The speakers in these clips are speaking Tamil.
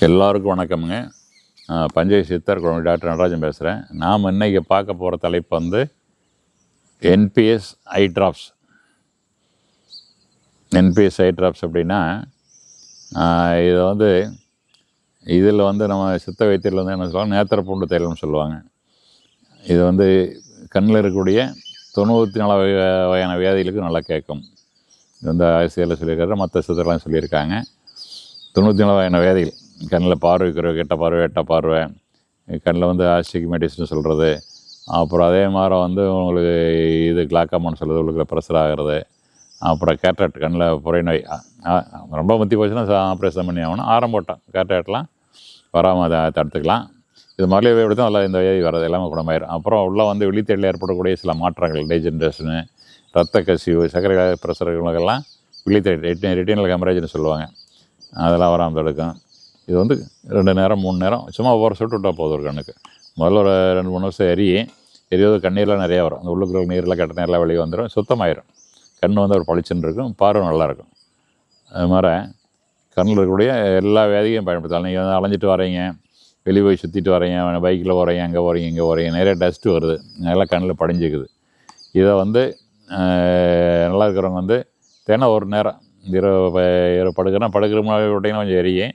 எல்லாருக்கும் வணக்கமுங்க. பஞ்சை சித்தர் குழந்தை டாக்டர் நடராஜன் பேசுகிறேன் நாம் இன்றைக்கி பார்க்க போகிற தலைப்பு வந்து NPS I drops NPS I drops அப்படின்னா இது வந்து இதில் வந்து நம்ம சித்த வைத்தியில் வந்து என்ன சொல்லுவாங்க? நேத்திர பூண்டு தைலம்னு சொல்லுவாங்க. இது வந்து கண்ணில் இருக்கக்கூடிய தொண்ணூற்றி நாலு வகை- வகையான வியாதிகளுக்கு நல்லா கேட்கும். இது வந்து அரசியலில் சொல்லியிருக்காரு மற்ற சித்தர்லாம் சொல்லியிருக்காங்க. தொண்ணூற்றி நாலு வகையான வியாதிகள். கண்ணில் பார்வை குறைவு கெட்ட பார்வை எட்ட பார்வை கண்ணில் வந்து ஆஸ்டிக்மேட்டிஸ்னு சொல்கிறது அப்புறம் அதே மாதிரி வந்து உங்களுக்கு இது கிளாக்காமான்னு சொல்கிறது உங்களுக்கு ப்ரெஷர் ஆகிறது. அப்புறம் கேட்ராக்ட் கண்ணில் புரை நோய் ரொம்ப முத்தி போச்சுன்னா ஆப்ரேஷன் பண்ணி ஆகணும். ஆரம்பட்டம் கேட்ராக்ட்லாம் வராமல் அதை தடுத்துக்கலாம். இது மாதிரியே எப்படி தான் நல்லா இந்த வியாதி வர்றது எல்லாமே குணமாயிரும். அப்புறம் உள்ளே வந்து வெளித்தேடில் ஏற்படக்கூடிய சில மாற்றங்கள் டீஜென்ரேஷனு ரத்த கசிவு சர்க்கரை பிரசர்களுக்கெல்லாம் விழித்தேடி ரெட்டினல் ஹெமரேஜ்னு சொல்லுவாங்க. அதெல்லாம் வராமல் தடுக்கும். இது வந்து ரெண்டு நேரம் மூணு நேரம். சும்மா ஒவ்வொரு சொட்டு விட்டால் போதும் ஒரு கண்ணுக்கு. முதல்ல ஒரு ரெண்டு மூணு வருஷம் எரி எரியாவது கண்ணீர்லாம் நிறையா வரும். அந்த உள்ளுக்குள்ள நீரில் கெட்ட நீரில் வெளியே வந்துடும் சுத்தமாயிரும். கண் வந்து ஒரு பளிச்சுன்னு இருக்கும். பார்வை நல்லாயிருக்கும் அது மாதிரி கண்ணில் இருக்கக்கூடிய எல்லா வேதியும் பயன்படுத்தலாம். நீங்கள் வந்து அலைஞ்சிட்டு வரீங்க வெளியே போய் சுற்றிட்டு வரீங்க பைக்கில் போகிறீங்க அங்கே போகிறீங்க இங்கே போகிறீங்க நிறைய டஸ்ட்டு வருது. நல்லா கண்ணில் படிஞ்சுக்குது. இதை வந்து நல்லா இருக்கிறவங்க வந்து தினம் ஒரு நேரம் இரவு ப- இரவு படுக்கிறேன் படுக்கிற முன்னாடி விட்டிங்கன்னா கொஞ்சம் எரியும்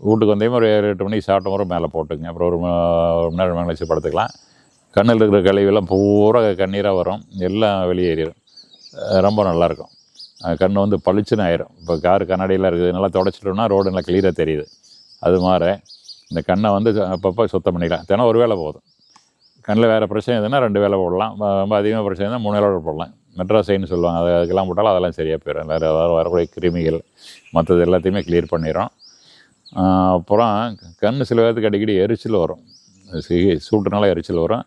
வீட்டுக்கு வந்தே ஒரு ஏழு எட்டு மணிக்கு சாப்பிட்ட முறை மேலே போட்டுங்க அப்புறம் ஒரு ஒரு மணி நேரம் மேலே வச்சு படுத்துக்கலாம். கண்ணில் இருக்கிற கழிவெல்லாம் பூரா கண்ணீராக வரும். எல்லாம் வெளியேறிடும் ரொம்ப நல்லாயிருக்கும். கண் வந்து பளிச்சுன்னு ஆயிரும். இப்போ கார் கண்ணாடியெல்லாம் இருக்குது. நல்லா தொடச்சிட்டோம்னா ரோடு நல்லா கிளியராக தெரியுது. அது மாதிரி இந்த கண்ணை வந்து அப்பப்போ சுத்தம் பண்ணிக்கலாம். தினம் ஒரு வேளை போதும். கண்ணில் வேறு பிரச்சனை எதுனா ரெண்டு வேலை போடலாம். ரொம்ப- அதிகமாக பிரச்சனை இருந்தால் மூணு வேலை போடலாம். மெட்ராசைன்னு சொல்லுவாங்க. அது அதுக்கெல்லாம் போட்டாலும் அதெல்லாம் சரியாக போயிடும். வேறு ஏதாவது வரக்கூடிய கிருமிகள் மற்றது எல்லாத்தையுமே கிளியர் பண்ணிடும் அப்புறம் கண் சில பேர்த்துக்கு அடிக்கடி எரிச்சல் வரும். சி- சூட்டுனால எரிச்சல் வரும்.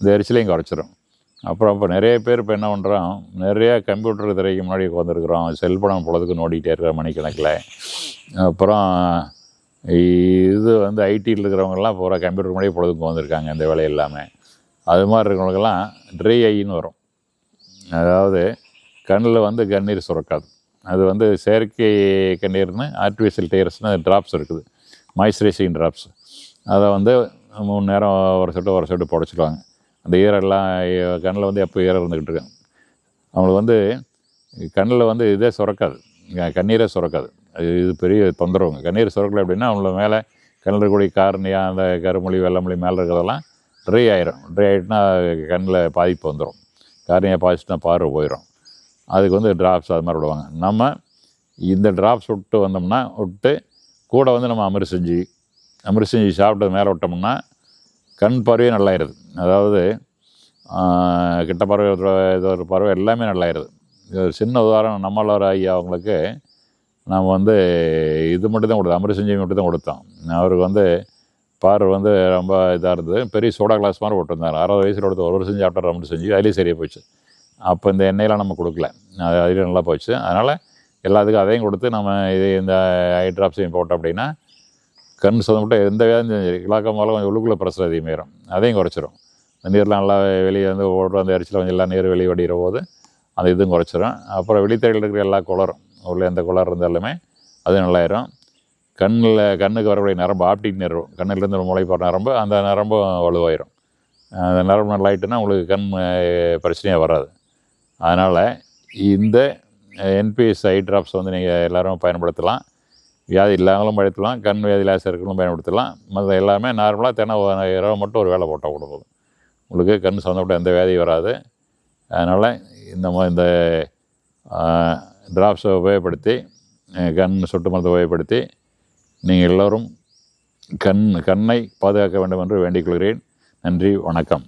இந்த எரிச்சலையும் குறைச்சிரும். அப்புறம் இப்போ நிறைய பேர் இப்போ என்ன பண்ணுறோம் நிறையா கம்ப்யூட்டர் திரைக்கு முன்னாடி உட்காந்துருக்குறோம் செல்படம் பொழுதுக்கு நோண்டிகிட்டே இருக்கிற மணிக்கணக்கில். அப்புறம் இது வந்து ஐடியில் இருக்கிறவங்கெல்லாம் பூரா கம்ப்யூட்டர் முன்னாடி பொழுதுக்கு வந்திருக்காங்க இந்த வேலை இல்லாமல் அது மாதிரி இருக்கிறவங்களுக்கெல்லாம் ட்ரை ஐன்னு வரும். அதாவது கண்ணில் வந்து கண்ணீர் சுரக்காது. அது வந்து செயற்கை கண்ணீர்னு ஆர்டிஃபிஷியல் டேர்ஸ்னு ட்ராப்ஸ் இருக்குது. மாய்ஸ்சரைசிங் ட்ராப்ஸ் அதை வந்து மூணு நேரம் ஒரு சொட்டு ஒரு சொட்டு புடச்சிடுவாங்க அந்த ஈரெல்லாம் கண்ணில் வந்து எப்போ ஈரம் இருந்துக்கிட்டு இருக்கேன் அவங்களுக்கு வந்து கண்ணில் வந்து இதே சுரக்காது. கண்ணீரே சுரக்காது. அது இது பெரிய தொந்தரவுங்க. கண்ணீர் சுரக்கலை அப்படின்னா அவங்கள மேலே கண்ணில் இருக்கக்கூடிய காரணியாக அந்த கருமொழி வெள்ளமொழி மேலே இருக்கிறதெல்லாம் ட்ரை ஆயிரும். ட்ரை ஆகிட்டுனா கண்ணில் பாதிப்பு வந்துடும் காரணியாக பாதிச்சுனா பார்வை போயிடும் அதுக்கு வந்து ட்ராப்ஸ் அது மாதிரி விடுவாங்க. நம்ம இந்த ட்ராப்ஸ் விட்டு வந்தோம்னா விட்டு கூட வந்து நம்ம அமிர்த செஞ்சு அமிர்த செஞ்சு சாப்பிட்டது மேலே விட்டோம்னா கண் பார்வையே நல்லாயிருது. அதாவது கிட்ட பறவை இது ஒரு பறவை எல்லாமே நல்லாயிருது. இது ஒரு சின்ன உதாரணம். நம்மளோட ஐயா அவங்களுக்கு நாம் வந்து இது மட்டும் தான் கொடுத்தோம். அமிர்த செஞ்சு மட்டும் தான் கொடுத்தோம். அவருக்கு வந்து பார்வை வந்து ரொம்ப இதாக இருந்தது. பெரிய சோடா கிளாஸ் மாதிரி போட்டிருந்தார். அறுபது வயசில் கொடுத்து ஒரு வருஷம் சாப்பிட்டார் அமிர்த செஞ்சு. அதுலேயும் சரியாக போச்சு. அப்போ இந்த எண்ணெயெல்லாம் நம்ம கொடுக்கல. அது அதில் நல்லா போச்சு. அதனால் எல்லாத்துக்கும் அதையும் கொடுத்து நம்ம இது இந்த ஐ ட்ராப்ஸையும் போட்டோம் அப்படின்னா கண் சொதமிட்டு எந்த வியாதியும் சரி இலாக்கம் போல கொஞ்சம் உள்ளுக்குள்ளே ப்ரெஷர் அதிகமாகிடும் அதையும் குறைச்சிரும். நீர்லாம் நல்லா வெளியே வந்து ஓடுற அந்த இறைச்சியில் கொஞ்சம் எல்லாம் நீர் வெளியே வடிகிற போது அந்த இதுவும் குறைச்சிரும். அப்புறம் வெளித்தடையில் இருக்கிற எல்லா குளரும் உள்ள எந்த குளர் இருந்தாலுமே அது நல்லாயிரும். கண்ணில் கண்ணுக்கு வரக்கூடிய நரம்பு ஆப்டிக் நரம்பு கண்ணிலிருந்து மூளை போகிற நரம்பு அந்த நரம்பும் வலுவாயிரும். அந்த நரம்பு நல்லாயிட்டுனா உங்களுக்கு கண் பிரச்சனையாக வராது. அதனால் இந்த என்பிஎஸ் ஐ ட்ராப்ஸ் வந்து நீங்கள் எல்லோரும் பயன்படுத்தலாம். வியாதி இல்லாமலும் பயன்படுத்தலாம். கண் வியாதி லேசர்களும் பயன்படுத்தலாம். மற்ற எல்லாமே நார்மலாக தினம் இரவு மட்டும் ஒரு வேலை போட்டால் கூட போதும். உங்களுக்கு கண் சம்மந்தப்பட்ட எந்த வியாதியும் வராது. அதனால் இந்த இந்த ட்ராப்ஸை உபயோகப்படுத்தி கண் சொட்டு மருந்தை உபயோகப்படுத்தி நீங்கள் எல்லோரும் கண் கண்ணை பாதுகாக்க வேண்டும் என்று வேண்டிக் கொள்கிறேன். நன்றி வணக்கம்.